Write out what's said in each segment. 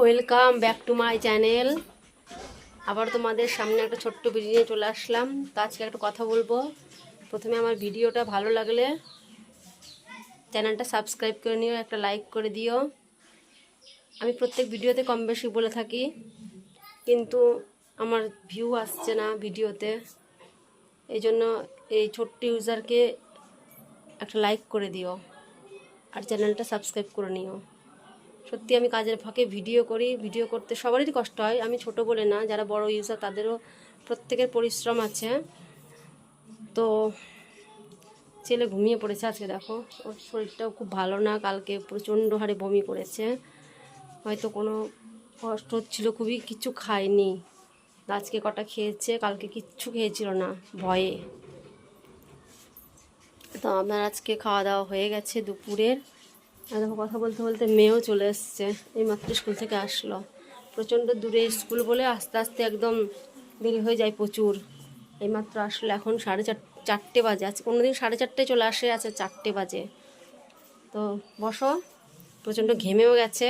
Welcome back to my channel আবার তোমাদের সামনে একটা ছোট্ট ভিডিও নিয়ে চলে আসলাম। তো আজকে একটা কথা বলব। প্রথমে আমার ভিডিওটা ভালো লাগলে চ্যানেলটা সাবস্ক্রাইব করে নিও, একটা লাইক করে দিও। আমি প্রত্যেক ভিডিওতে কম বেশি বলে থাকি, কিন্তু আমার ভিউ আসছে না ভিডিওতে। এই জন্য এই ছোট্ট ইউজারকে একটা লাইক করে দিও, আর চ্যানেলটা সাবস্ক্রাইব করে নিও। সত্যি আমি কাজের ফাঁকে ভিডিও করি, ভিডিও করতে সবারই কষ্ট হয়। আমি ছোট বলে না, যারা বড় ইউজার তাদেরও প্রত্যেকের পরিশ্রম আছে। তো ছেলে ঘুমিয়ে পড়েছে আজকে, দেখো। ওর শরীরটাও খুব ভালো না, কালকে প্রচণ্ড হারে বমি করেছে। হয়তো কোনো কষ্ট হচ্ছিল, খুবই কিছু খায়নি। আজকে কটা খেয়েছে, কালকে কিচ্ছু খেয়েছিল না, ভয়ে। তো আমার আজকে খাওয়া দাওয়া হয়ে গেছে দুপুরের। আর দেখো, কথা বলতে বলতে মেয়েও চলে এসছে। এই মাত্র স্কুল থেকে আসলো। প্রচণ্ড দূরে স্কুল বলে আস্তে আস্তে একদম দেরি হয়ে যায় প্রচুর। এইমাত্র আসলো, এখন সাড়ে চার চারটে বাজে। আজকে কোনো দিন সাড়ে চারটায় চলে আসে আছে চারটে বাজে। তো বসো, প্রচণ্ড ঘেমেও গেছে।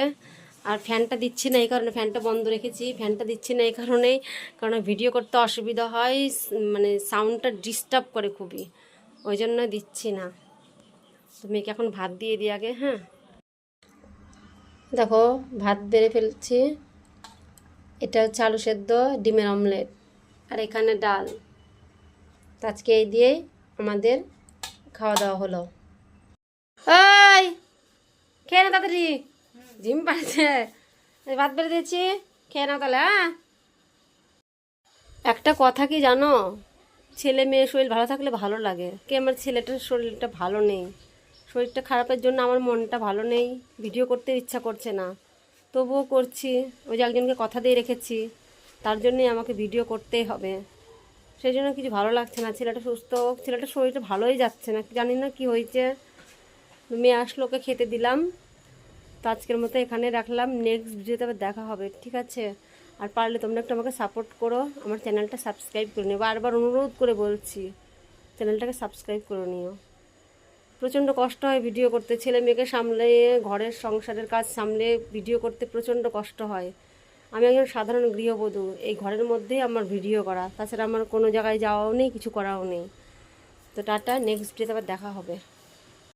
আর ফ্যানটা দিচ্ছি না এই কারণে, ফ্যানটা বন্ধ রেখেছি। ফ্যানটা দিচ্ছি না এই কারণেই, কারণ ভিডিও করতে অসুবিধা হয় মানে সাউন্ডটা ডিস্টার্ব করে খুবই। ওই জন্য দিচ্ছি না। তো মেয়েকে এখন ভাত দিয়ে দিই আগে? হ্যাঁ। দেখো, ভাত বেড়ে ফেলছি। এটা হচ্ছে আলু সেদ্ধ, ডিমের অমলেট আর এখানে ডাল। আজকে এই দিয়েই আমাদের খাওয়া দাওয়া হলো। ওই খেয়ে না তাড়াতাড়ি। জিম পাচ্ছে ভাত বেড়ে দিয়েছি, খেয়ে নাও তাহলে হ্যাঁ। একটা কথা কি জানো? ছেলে মেয়ে শরীর ভালো থাকলে ভালো লাগে। কে আমার ছেলেটার শরীরটা ভালো নেই। শরীরটা খারাপের জন্য আমার মনটা ভালো নেই ভিডিও করতে ইচ্ছা করছে না। তবুও করছি, ওই যে একজনকে কথা দিয়ে রেখেছি, তার জন্যই আমাকে ভিডিও করতেই হবে। সেই জন্য কিছু ভালো লাগছে না, ছেলেটা সুস্থ হোক, ছেলেটার শরীরটা ভালোই যাচ্ছে না, জানি না কি হয়েছে। মেয়ে আসলো, ওকে খেতে দিলাম। তো আজকের মতো এখানে রাখলাম নেক্সট ভিডিওতে আবার দেখা হবে, ঠিক আছে? আর পারলে তোমরা একটু আমাকে সাপোর্ট করো, আমার চ্যানেলটা সাবস্ক্রাইব করে নিও। বারবার অনুরোধ করে বলছি চ্যানেলটাকে সাবস্ক্রাইব করে নিও। প্রচণ্ড কষ্ট হয় ভিডিও করতে। ছেলে মেয়েকে সামলে, ঘরের সংসারের কাজ সামলে ভিডিও করতে প্রচণ্ড কষ্ট হয়। আমি একজন সাধারণ গৃহবধূ, এই ঘরের মধ্যেই আমার ভিডিও করা। তাছাড়া আমার কোনো জায়গায় যাওয়াও নেই, কিছু করাও নেই। তো টাটা নেক্সট ডেতে আবার দেখা হবে।